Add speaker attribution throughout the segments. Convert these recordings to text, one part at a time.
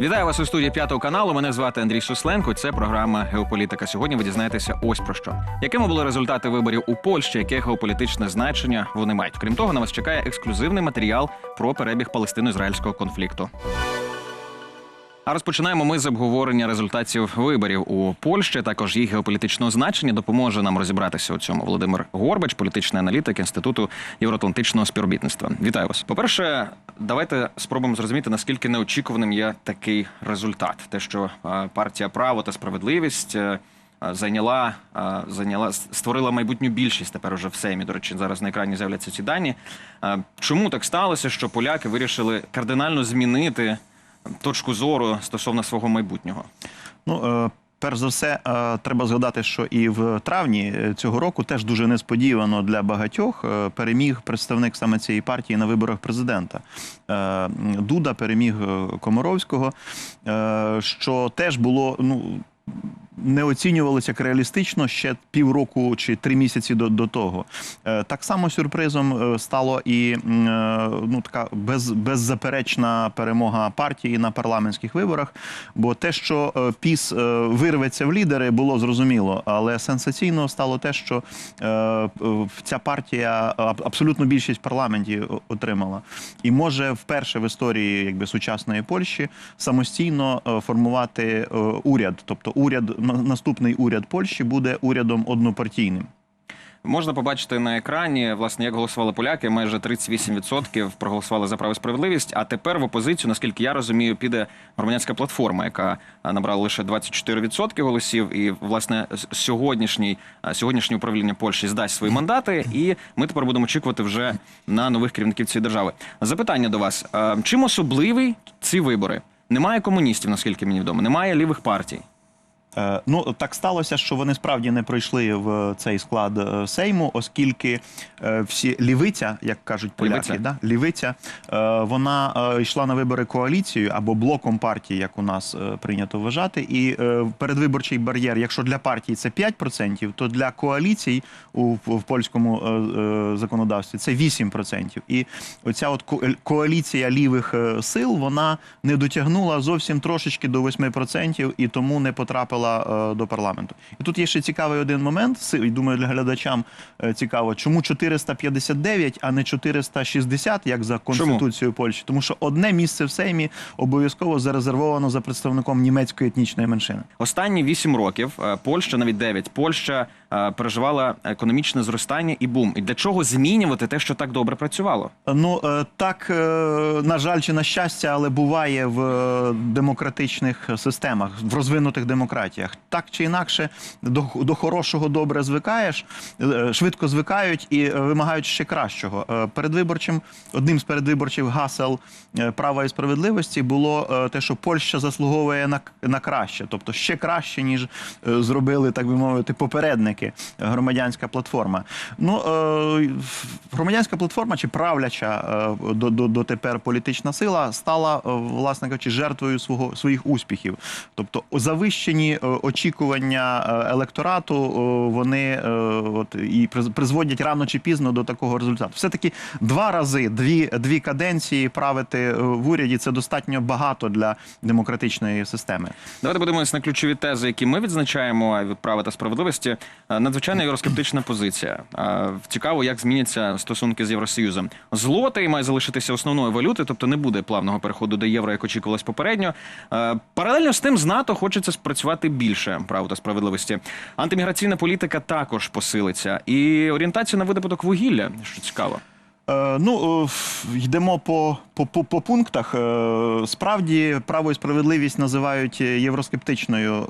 Speaker 1: Вітаю вас у студії п'ятого каналу. Мене звати Андрій Сусленко. Це програма Геополітика. Сьогодні ви дізнаєтеся ось про що. Якими були результати виборів у Польщі, яке геополітичне значення вони мають? Крім того, на вас чекає ексклюзивний матеріал про перебіг палестино-ізраїльського конфлікту. А розпочинаємо ми з обговорення результатів виборів у Польщі. Також їх геополітичного значення допоможе нам розібратися у цьому. Володимир Горбач, політичний аналітик інституту євроатлантичного співробітництва. Вітаю вас. По перше, давайте спробуємо зрозуміти наскільки неочікуваним є такий результат. Те, що е, партія право та справедливість. е, е, Зайняла, зайняла створила майбутню більшість тепер уже в Сеймі. До речі, зараз на екрані з'являться ці дані. Чому так сталося, що поляки вирішили кардинально змінити точку зору стосовно свого майбутнього.
Speaker 2: Ну, е, перш за все, е, треба згадати, що і в травні е, цього року теж дуже несподівано для багатьох переміг представник саме цієї партії на виборах президента. Дуда переміг Комаровського, що теж було ну. Не оцінювалося як реалістично ще півроку чи три місяці до, до того. Е, Так само сюрпризом е, стало і е, ну, така без, беззаперечна перемога партії на парламентських виборах. Бо те, що піс вирветься в лідери, було зрозуміло. Але сенсаційно стало те, що ця партія аб- абсолютну більшість в парламенті отримала, і може вперше в історії якби сучасної Польщі самостійно формувати уряд. Тобто, уряд наступний уряд Польщі буде урядом однопартійним.
Speaker 1: Можна побачити на екрані, власне, як голосували поляки. Майже 38% проголосували за право і справедливість. А тепер в опозицію, наскільки я розумію, піде громадянська платформа, яка набрала лише 24% голосів. І власне сьогоднішній сьогоднішнє управління Польщі здасть свої мандати, і ми тепер будемо очікувати вже на нових керівників цієї держави. Запитання до вас: чим особливий ці вибори? Немає комуністів, наскільки мені відомо, немає лівих партій.
Speaker 2: Е, Ну так сталося, що вони справді не пройшли в цей склад е, Сейму, оскільки е, всі лівиця, як кажуть поляки,
Speaker 1: Лівиця.
Speaker 2: да лівиця, вона йшла на вибори коаліцією або блоком партії, як у нас прийнято вважати. І передвиборчий бар'єр, якщо для партії це 5%, то для коаліцій у в польському законодавстві це 8%. І оця от ко- коаліція лівих сил вона не дотягнула зовсім трошечки до 8% і тому не потрапила е, до парламенту. І тут є ще цікавий один момент. і Думаю, для глядачам е, цікаво, чому 459, а не 460, як за конституцією Польщі, тому що одне місце в Сеймі обов'язково зарезервовано за представником німецької етнічної меншини.
Speaker 1: Останні вісім років е, Польща, навіть дев'ять, Польща переживала економічне зростання і бум. І для чого змінювати те, що так добре працювало?
Speaker 2: Ну е, так, е, на жаль, чи на щастя, але буває в е, демократичних системах, в розвинутих демократіях. Так чи інакше, до, до хорошого добре звикаєш, е, швидко звикають і е, вимагають ще кращого. Е, Передвиборчим одним з передвиборчих гасел е, права і справедливості було е, те, що Польща заслуговує на, на краще, тобто ще краще, ніж е, зробили, так би мовити, попередники е, громадянська платформа. Ну е, громадянська платформа чи правляча е, до, до, дотепер політична сила стала, е, власне кажучи, жертвою свого своїх успіхів. Тобто завищені очікування електорату, вони от і приз- призводять рано чи пізно до такого результату. Все таки два рази, дві, дві каденції правити в уряді це достатньо багато для демократичної системи.
Speaker 1: Давайте подивимося на ключові тези, які ми відзначаємо від права та справедливості. Е, Надзвичайно євроскептична позиція. Е, Цікаво, як зміняться стосунки з Євросоюзом. Злотий має залишитися основною валютою, тобто не буде плавного переходу до євро, як очікувалось попередньо. Е, Паралельно з тим з НАТО хочеться спрацювати більше право та справедливості. Антиміграційна політика також посилиться, і орієнтація на видобуток вугілля, що цікаво.
Speaker 2: Е, ну, е, йдемо по, по, по, пунктах. Е, справді, право і справедливість називають євроскептичною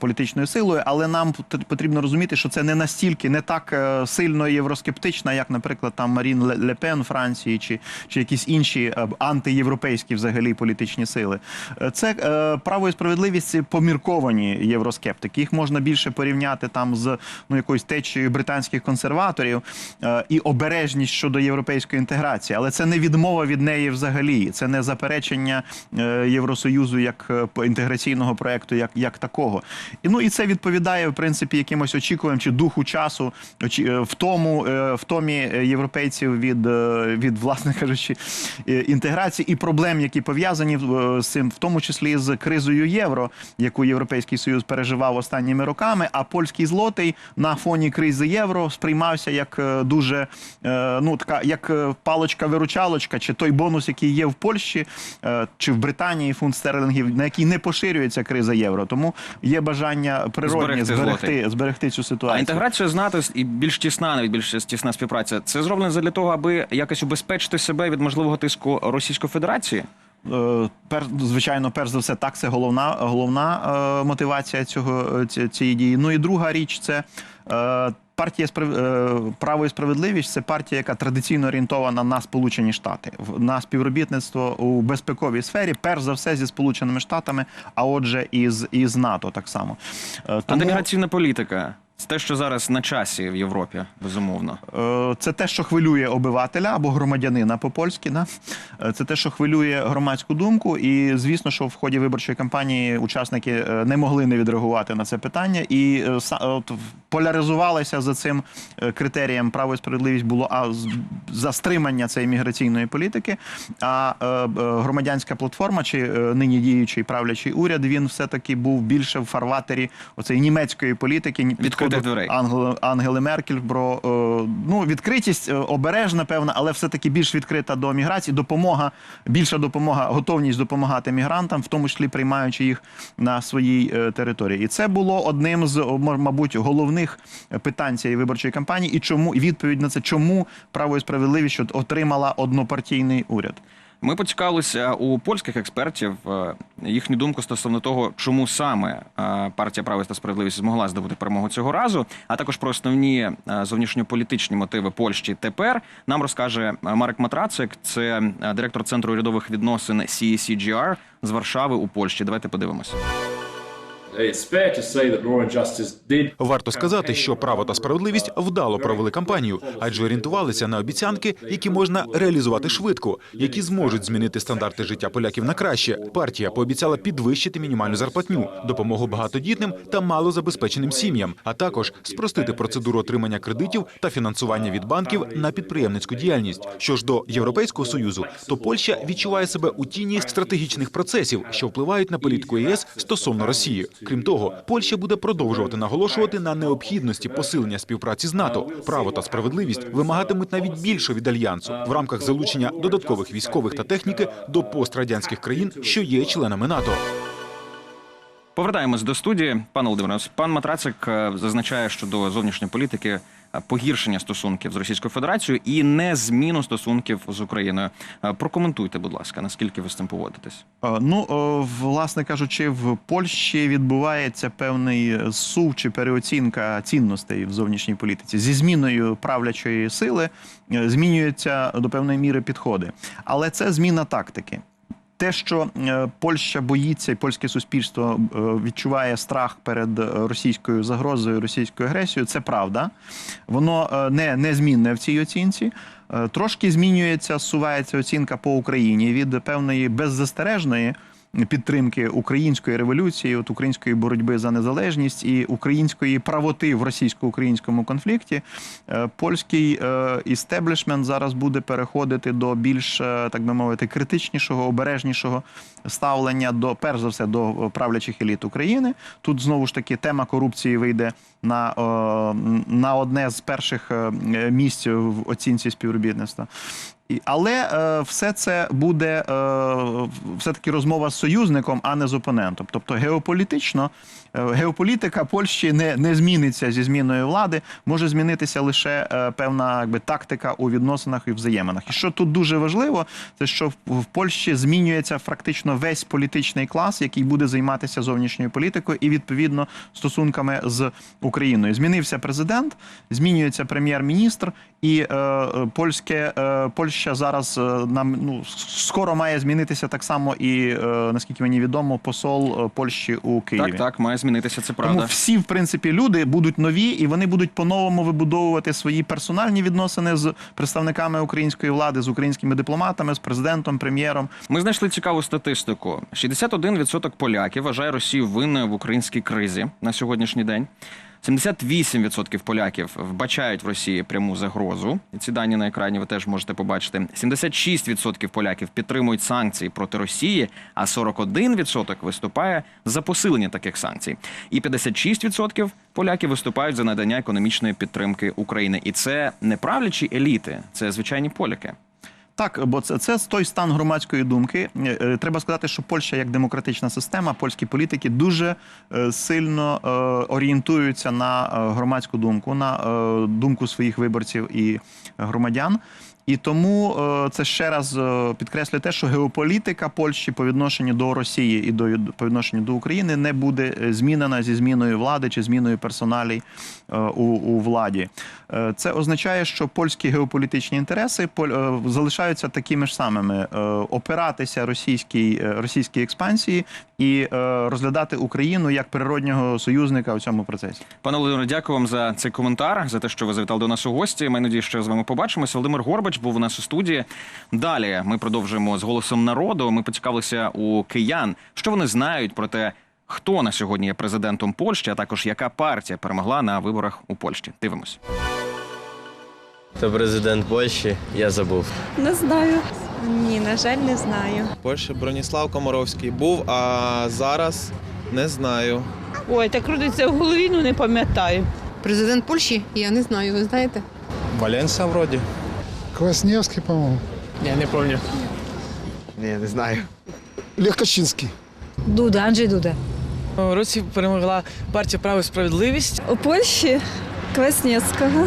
Speaker 2: політичною силою, але нам потрібно розуміти, що це не настільки, не так сильно євроскептична, як, наприклад, там Марін Ле- Ле Франції чи, чи якісь інші антиєвропейські взагалі політичні сили. Це право і справедливість помірковані євроскептики. Їх можна більше порівняти там з ну якоюсь течією британських консерваторів і обережність щодо європейських європейської інтеграції, але це не відмова від неї взагалі. Це не заперечення е, Євросоюзу як е, інтеграційного проекту, як, як такого. І ну і це відповідає в принципі якимось очікуванням чи духу часу, е, в тому в томі європейців від, від власне кажучи, інтеграції і проблем, які пов'язані з цим, в тому числі з кризою євро, яку Європейський Союз переживав останніми роками. А польський злотий на фоні кризи євро сприймався як дуже ну така, як е, палочка-виручалочка, чи той бонус, який є в Польщі е, чи в Британії фунт стерлингів, на який не поширюється криза євро. Тому є бажання природні
Speaker 1: Зберегти
Speaker 2: зберегти, зберегти, цю
Speaker 1: А
Speaker 2: ситуацію.
Speaker 1: інтеграція з НАТО і більш тісна, навіть більш тісна співпраця. Це зроблено для того, аби якось убезпечити себе від можливого тиску Російської Федерації.
Speaker 2: Е, Пер, звичайно, перш за все, так це головна, головна е, мотивація цього ці- цієї дії. Ну і друга річ це е, партія е, право і справедливість. Це партія, яка традиційно орієнтована на Сполучені Штати, на співробітництво у безпековій сфері, перш за все зі Сполученими Штатами, а отже, і з, і з НАТО так само. Е, Тому...
Speaker 1: Антиміграційна політика це те, що зараз на часі в Європі, безумовно.
Speaker 2: Е, Це те, що хвилює обивателя або громадянина по-польськи. Да? Е, Це те, що хвилює громадську думку. І звісно, що в ході виборчої кампанії учасники е, не могли не відреагувати на це питання. І от, поляризувалися за цим критерієм право і справедливість було а за стримання цієї міграційної політики. А громадянська платформа чи нині діючий правлячий уряд він все-таки був більше в фарватері оцеї німецької політики ні-
Speaker 1: Відкритих дверей.
Speaker 2: Ангели, Ангели Меркель про е, ну відкритість е, обережна, певна, але все таки більш відкрита до міграції. Допомога, більша допомога, готовність допомагати мігрантам, в тому числі приймаючи їх на своїй е, території. І це було одним з мабуть головних питань цієї виборчої кампанії. І чому і відповідь на це, чому право і справедливість отримала однопартійний уряд.
Speaker 1: Ми поцікавилися у польських експертів е, їхню думку стосовно того, чому саме е, партія право та справедливість змогла здобути перемогу цього разу, а також про основні е, зовнішньополітичні мотиви Польщі тепер нам розкаже Марек Матрацик, це директор центру урядових відносин CECGR з Варшави у Польщі. Давайте подивимося.
Speaker 3: Варто сказати, що право та справедливість вдало провели кампанію, адже орієнтувалися на обіцянки, які можна реалізувати швидко, які зможуть змінити стандарти життя поляків на краще. Партія пообіцяла підвищити мінімальну зарплатню, допомогу багатодітним та малозабезпеченим сім'ям, а також спростити процедуру отримання кредитів та фінансування від банків на підприємницьку діяльність. Що ж до Європейського союзу, то Польща відчуває себе у тіні стратегічних процесів, що впливають на політику ЄС стосовно Росії. Крім того, Польща буде продовжувати наголошувати на необхідності посилення співпраці з НАТО. Право та справедливість вимагатимуть навіть більше від альянсу в рамках залучення додаткових військових та техніки до пострадянських країн, що є членами НАТО.
Speaker 1: Повертаємось до студії. Пан Володимир, пан Матрацик зазначає, що до зовнішньої політики е, погіршення стосунків з Російською Федерацією і не зміну стосунків з Україною. Е, Прокоментуйте, будь ласка, наскільки ви з цим поводитесь?
Speaker 2: Е, Ну, е, власне кажучи, в Польщі відбувається певний сув чи переоцінка цінностей в зовнішній політиці. Зі зміною правлячої сили е, змінюються до певної міри підходи. Але це зміна тактики. Те, що е, Польща боїться і польське суспільство е, відчуває страх перед е, російською загрозою, російською агресією, це правда. Воно не, незмінне в цій оцінці. Трошки змінюється, сувається оцінка по Україні від певної беззастережної підтримки української революції, от української боротьби за незалежність і української правоти в російсько-українському конфлікті. Е, Польський е, істеблішмент зараз буде переходити до більш, е, так би мовити, критичнішого, обережнішого ставлення до перш за все до правлячих еліт України. Тут знову ж таки тема корупції вийде на, на одне з перших місць в оцінці співробітництва. Але е, все це буде е, все-таки розмова з союзником, а не з опонентом. Тобто геополітично, геополітика Польщі не, не зміниться зі зміною влади, може змінитися лише е, певна якби, тактика у відносинах і взаєминах. І що тут дуже важливо, це що в, Польщі змінюється фактично весь політичний клас, який буде займатися зовнішньою політикою і відповідно стосунками з Україною. Змінився президент, змінюється прем'єр-міністр, і е, е, польське е, Польща зараз е, нам ну скоро має змінитися так само, і е, наскільки мені відомо, посол е, Польщі у Києві.
Speaker 1: Так, так, має змінитися, це
Speaker 2: Тому всі, в принципі, люди будуть нові, і вони будуть по-новому вибудовувати свої персональні відносини з представниками української влади, з українськими дипломатами, з президентом, прем'єром.
Speaker 1: Ми знайшли цікаву статистику: 61% поляків вважає Росію винною в українській кризі на сьогоднішній день. 78% поляків вбачають в Росії пряму загрозу. Ці дані на екрані ви теж можете побачити. 76% поляків підтримують санкції проти Росії, а 41% виступає за посилення таких санкцій. І 56% поляків виступають за надання економічної підтримки України. І це не правлячі еліти, це звичайні поляки.
Speaker 2: Так, бо це, це той стан громадської думки. Е, е, Треба сказати, що Польща як демократична система, польські політики дуже е, сильно орієнтуються на громадську думку, на думку своїх виборців і громадян. І тому е, це ще раз е, підкреслює те, що геополітика Польщі по відношенню до Росії і до по відношенню до України не буде е, змінена зі зміною влади чи зміною персоналій е, у, владі. Це означає, що польські геополітичні інтереси залишаються такими ж самими: опиратися російській російській експансії і е, розглядати Україну як природнього союзника у цьому процесі.
Speaker 1: Пане Володимире, дякую вам за цей коментар, за те, що ви завітали до нас у гості. Ми надію, що з вами побачимося. Володимир Горбач був у нас у студії. Далі ми продовжуємо з голосом народу. Ми поцікавилися у киян, що вони знають про те, хто на сьогодні є президентом Польщі, а також яка партія перемогла на виборах у Польщі. Дивимось.
Speaker 4: Хто президент Польщі, я забув.
Speaker 5: Не знаю.
Speaker 6: Ні, на жаль, не знаю.
Speaker 7: Польщі Броніслав Комаровський був, а зараз не знаю.
Speaker 5: Ой, так крутиться в голові, ну не пам'ятаю.
Speaker 8: Президент Польщі? Я не знаю, ви знаєте?
Speaker 7: Валенса вроді.
Speaker 9: Квасневский, по-моему.
Speaker 4: Я не пам'ятаю.
Speaker 7: Ні, не знаю.
Speaker 9: Лех.
Speaker 6: Дуда, Анджей Дуда.
Speaker 10: У Русі перемогла партія право і справедливість.
Speaker 5: У Польщі Кваснєвського.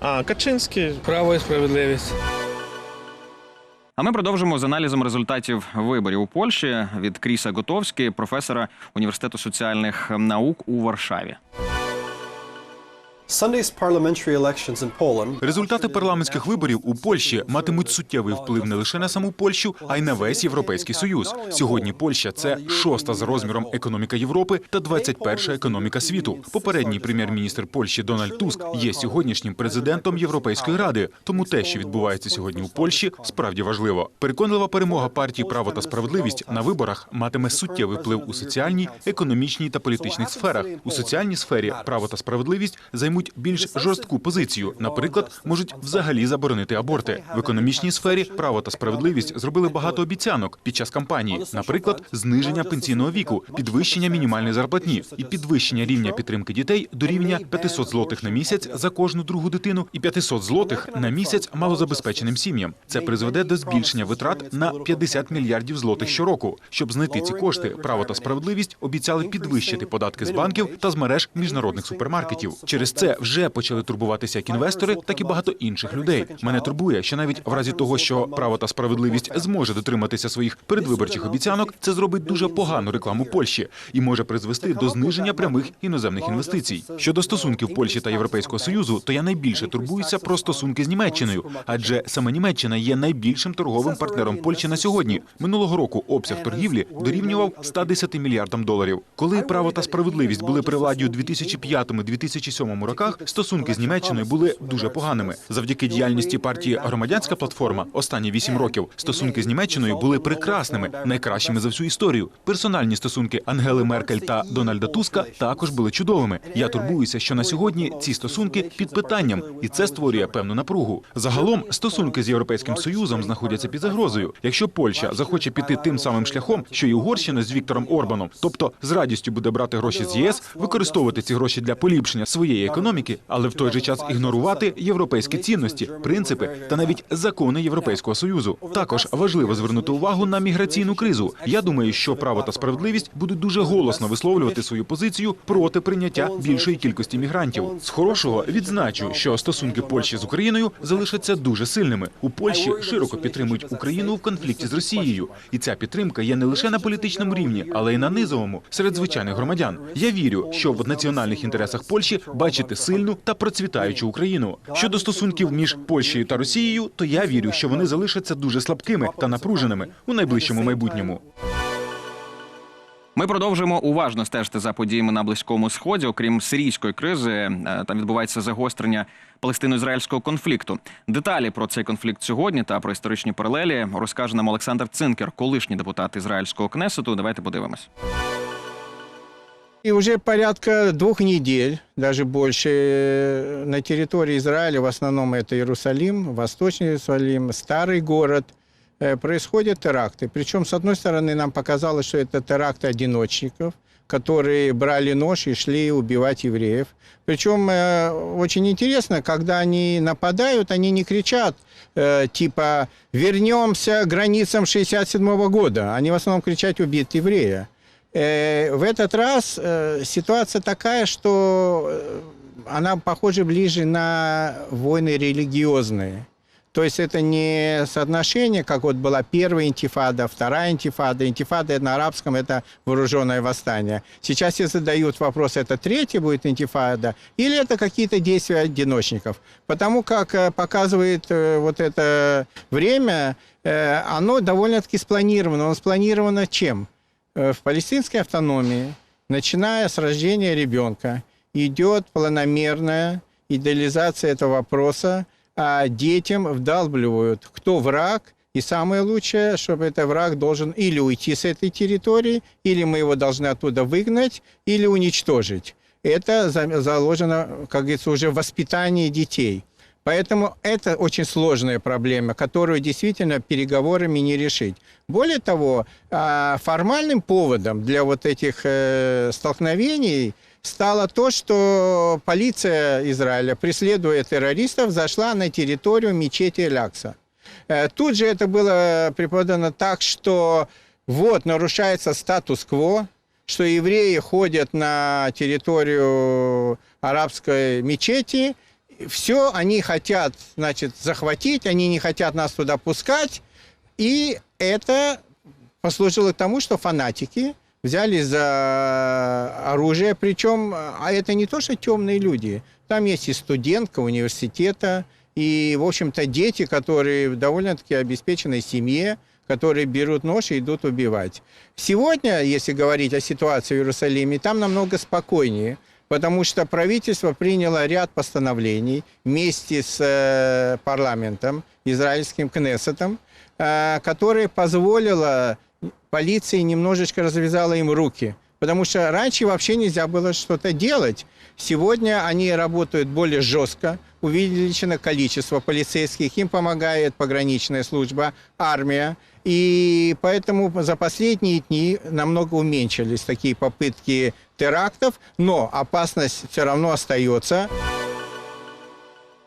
Speaker 7: А, Качинський.
Speaker 10: Право і справедливість.
Speaker 1: А ми продовжимо з аналізом результатів виборів у Польщі від Кріса Готовські, професора університету соціальних наук у Варшаві.
Speaker 3: Результати парламентських виборів у Польщі матимуть суттєвий вплив не лише на саму Польщу, а й на весь європейський союз. Сьогодні Польща це шоста за розміром економіка Європи та 21 економіка світу. Попередній прем'єр-міністр Польщі Дональд Туск є сьогоднішнім президентом Європейської ради. Тому те, що відбувається сьогодні у Польщі, справді важливо. Переконлива перемога партії Право та справедливість на виборах матиме суттєвий вплив у соціальній, економічній та політичних сферах. У соціальній сфері право та справедливість займуть більш жорстку позицію. Наприклад, можуть взагалі заборонити аборти. В економічній сфері право та справедливість зробили багато обіцянок під час кампанії, наприклад, зниження пенсійного віку, підвищення мінімальної зарплатні і підвищення рівня підтримки дітей до рівня 500 злотих на місяць за кожну другу дитину і 500 злотих на місяць малозабезпеченим сім'ям. Це призведе до збільшення витрат на 50 мільярдів злотих щороку. Щоб знайти ці кошти, право та справедливість обіцяли підвищити податки з банків та з мереж міжнародних супермаркетів. Через це вже почали турбуватися як інвестори, так і багато інших людей. Мене турбує, що навіть в разі того, що право та справедливість зможе дотриматися своїх передвиборчих обіцянок, це зробить дуже погану рекламу Польщі і може призвести до зниження прямих іноземних інвестицій. Щодо стосунків Польщі та Європейського союзу, то я найбільше турбуюся про стосунки з Німеччиною, адже саме Німеччина є найбільшим торговим партнером Польщі на сьогодні. Минулого року обсяг торгівлі дорівнював 110 мільярдам доларів. Коли право та справедливість були при владі у 2005-2007 роках, стосунки з Німеччиною були дуже поганими. Завдяки діяльності партії Громадянська платформа останні вісім років стосунки з Німеччиною були прекрасними, найкращими за всю історію. Персональні стосунки Ангели Меркель та Дональда Туска також були чудовими. Я турбуюся, що на сьогодні ці стосунки під питанням, і це створює певну напругу. Загалом стосунки з європейським союзом знаходяться під загрозою. Якщо Польща захоче піти тим самим шляхом, що й Угорщина з Віктором Орбаном, тобто з радістю буде брати гроші з ЄС, використовувати ці гроші для поліпшення своєї економіки, але в той же час ігнорувати європейські цінності, принципи та навіть закони Європейського союзу. Також важливо звернути увагу на міграційну кризу. Я думаю, що право та справедливість будуть дуже голосно висловлювати свою позицію проти прийняття більшої кількості мігрантів. З хорошого відзначу, що стосунки Польщі з Україною залишаться дуже сильними. У Польщі широко підтримують Україну в конфлікті з Росією, і ця підтримка є не лише на політичному рівні, але й на низовому серед звичайних громадян. Я вірю, що в національних інтересах Польщі бачити сильну та процвітаючу Україну. Щодо стосунків між Польщею та Росією, то я вірю, що вони залишаться дуже слабкими та напруженими у найближчому майбутньому.
Speaker 1: Ми продовжуємо уважно стежити за подіями на близькому сході. Окрім сирійської кризи, е, там відбувається загострення палестино-ізраїльського конфлікту. Деталі про цей конфлікт сьогодні та про історичні паралелі розкаже нам Олександр Цинкер, колишній депутат ізраїльського кнесету. Давайте подивимось.
Speaker 10: И уже порядка двух недель, даже больше, э, на территории Израиля, в основном это Иерусалим, Восточный Иерусалим, Старый город, э, происходят теракты. Причем, с одной стороны, нам показалось, что это теракты одиночников, которые брали нож и шли убивать евреев. Причем э, очень интересно, когда они нападают, они не кричат, э, типа «вернемся к границам 67 года». Они в основном кричат «убит еврея». Э, В этот раз э, ситуация такая, что э, она, похоже, ближе на войны религиозные. То есть это не соотношение, как вот была первая интифада, вторая интифада. Интифада на арабском – это вооруженное восстание. Сейчас все задают вопрос, это третья будет интифада или это какие-то действия одиночников. Потому как показывает вот это время, оно довольно-таки спланировано. Оно спланировано чем? Э, В палестинской автономии, начиная с рождения ребенка, идет планомерная идеализация этого вопроса, а детям вдалбливают, кто враг, и самое лучшее, чтобы этот враг должен или уйти с этой территории, или мы его должны оттуда выгнать, или уничтожить. Это за- заложено, как говорится, уже в воспитании детей. Поэтому это очень сложная проблема, которую действительно переговорами не решить. Более того, а, формальным поводом для вот этих э, столкновений стало то, что полиция Израиля, преследуя террористов, зашла на территорию мечети Лякса. Э, Тут же это было преподано так, что вот нарушается статус-кво, что евреи ходят на территорию арабской мечети, все они хотят, значит, захватить, они не хотят нас туда пускать, и это послужило тому, что фанатики взяли за оружие, причем, а это не то, что темные люди, там есть и студентка университета, и, в общем-то, дети, которые в довольно-таки обеспеченной семье, которые берут нож и идут убивать. Сегодня, если говорить о ситуации в Иерусалиме, там намного спокойнее, потому что правительство приняло ряд постановлений вместе с э, парламентом, израильским Кнессетом, э, которые позволило полиции немножечко развязала им руки. Потому что раньше вообще нельзя было что-то делать. Сегодня они работают более жестко, увеличено количество полицейских, им помогает пограничная служба, армия. И поэтому за последние дни намного уменьшились такие попытки терактов, но опасность все равно остается.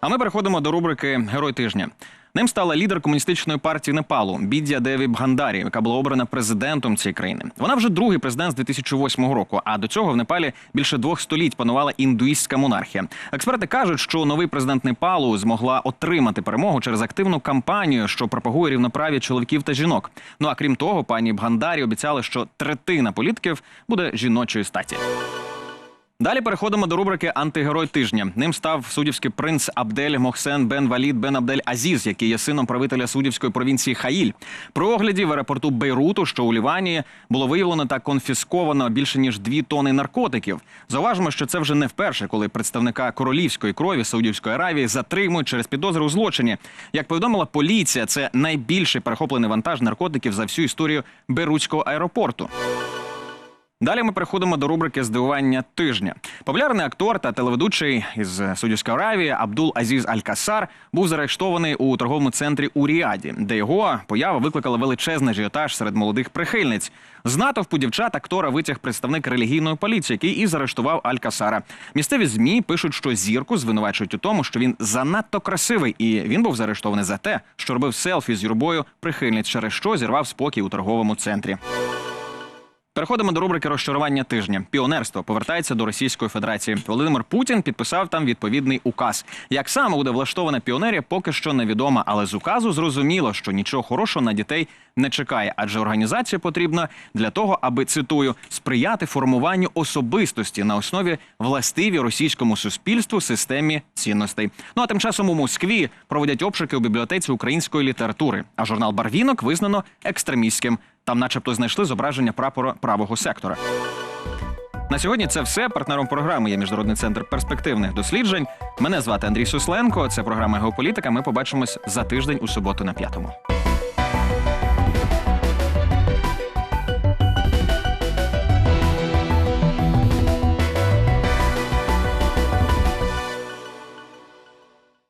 Speaker 1: А ми переходимо до рубрики Герой тижня. Ним стала лідер комуністичної партії Непалу Біддя Деві Бгандарі, яка була обрана президентом цієї країни. Вона вже другий президент з 2008 року. А до цього в Непалі більше двох століть панувала індуїстська монархія. Експерти кажуть, що новий президент Непалу змогла отримати перемогу через активну кампанію, що пропагує рівноправ'я чоловіків та жінок. Ну а крім того, пані Бгандарі обіцяли, що третина політиків буде жіночої статі. Далі переходимо до рубрики Антигерой тижня. Ним став суддівський принц Абдель Мохсен Бен Валід Бен Абдель Азіз, який є сином правителя суддівської провінції Хаїль. При огляді в аеропорту Бейруту, що у Лівані, було виявлено та конфісковано більше ніж дві тони наркотиків. Зауважимо, що це вже не вперше, коли представника королівської крові Саудівської Аравії затримують через підозри у злочині. Як повідомила поліція, це найбільший перехоплений вантаж наркотиків за всю історію Бейрутського аеропорту. Далі ми переходимо до рубрики здивування тижня. Популярний актор та телеведучий із Судівської Аравії Абдул Азіз Аль-Касар був заарештований у торговому центрі у Ріаді, де його поява викликала величезний ажіотаж серед молодих прихильниць. З натовпу дівчат актора витяг представник релігійної поліції, який і заарештував Аль-Касара. Місцеві змі пишуть, що зірку звинувачують у тому, що він занадто красивий, і він був заарештований за те, що робив селфі з юрбою прихильниць, через що зірвав спокій у торговому центрі. Переходимо до рубрики розчарування тижня. Піонерство повертається до Російської Федерації. Володимир Путін підписав там відповідний указ. Як саме буде влаштована піонерія, поки що невідомо, але з указу зрозуміло, що нічого хорошого на дітей не чекає, адже організація потрібна для того, аби цитую сприяти формуванню особистості на основі властиві російському суспільству системі цінностей. Ну а тим часом у Москві проводять обшуки у бібліотеці української літератури. А журнал Барвінок визнано екстремістським. Там, начебто, знайшли зображення прапора правого сектора. На сьогодні це все. Партнером програми є міжнародний центр перспективних досліджень. Мене звати Андрій Сусленко. Це програма Геополітика. Ми побачимось за тиждень у суботу на п'ятому.